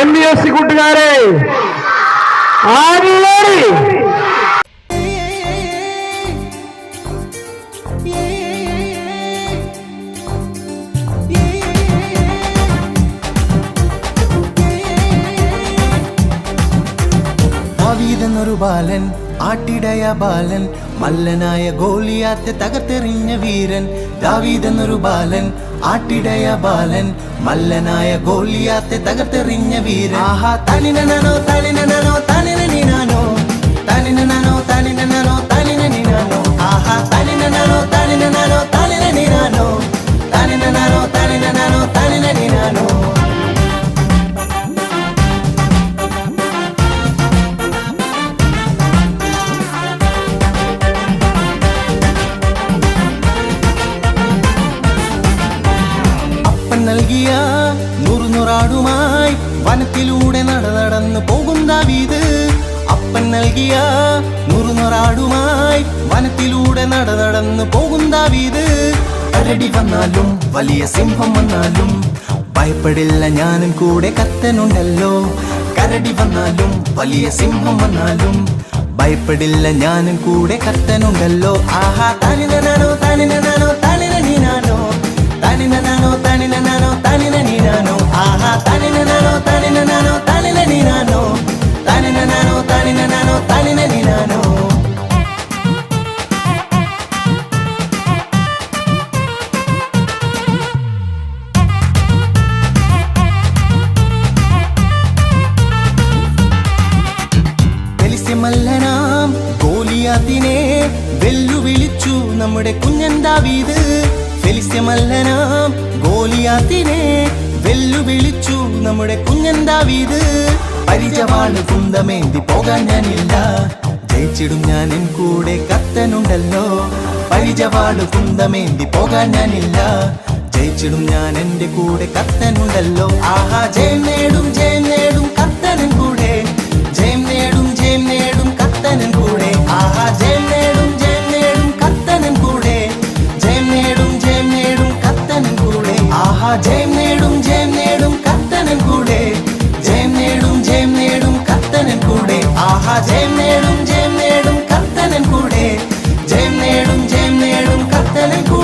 MBSc గుట్టు గారే ఆదివారి. ആരില്ലേടി ബാലൻ ആട്ടിടയ ബാലൻ മല്ലനായ ഗോലിയാത്തെ തകർത്തെറിഞ്ഞ വീരൻ. ദാവീതെന്നൊരു ബാലൻ ആട്ടിടയ ബാലൻ മല്ലനായ ഗോലിയാത്തെ തകർത്തെറിഞ്ഞ വീരൻ. ആഹാ തലിനനോ തനിനനോ നൂറു നൂറാടുമായി വനത്തിലൂടെ നട പോകുന്ന പോകും ദാവീദ്. അപ്പൻ നൽകിയ നൂറു നൂറാടുമായി വനത്തിലൂടെ നട പോകുന്ന പോകും ദാവീദ്. കരടി വന്നാലും വലിയ സിംഹം വന്നാലും ഭയപ്പെടില്ല ഞാനും കൂടെ കത്തനുണ്ടല്ലോ കരടി വന്നാലും വലിയ സിംഹം വന്നാലും ഭയപ്പെടില്ല ഞാനും കൂടെ കത്തനുണ്ടല്ലോ ആഹാ തനിനാനോ തനിനാനോ ഗോലിയാത്തിനെ വെല്ലുവിളിച്ചു നമ്മുടെ കുഞ്ഞൻ ദാവീദ്. ഫെലിസ്യമല്ലനാം ഗോലിയാത്തിനെ വെല്ലുവിളിച്ചു നമ്മുടെ കുഞ്ഞൻ ദാവീദ്. പരിചവാണ് കുന്തമേന്തി പോകാൻ ഞാനില്ല. ജയിച്ചിടും ഞാൻ എൻ കൂടെ കത്തനുണ്ടല്ലോ. പരിചവാണ് കുന്തമേന്തി പോകാൻ ഞാനില്ല. ജയിച്ചിടും ഞാൻ എന്റെ കൂടെ കത്തനുണ്ടല്ലോ. ആഹാ ജയം നേടും ആഹാ ജയം നേടും ജയം നേടും കത്തനും കൂടെ. ജയം നേടും ജയം നേടും കത്തനും കൂടെ. ആഹാ ജയം നേടും ജയം നേടും കത്തനും കൂടെ. ജയം നേടും ജയം നേടും കത്തനും കൂടെ.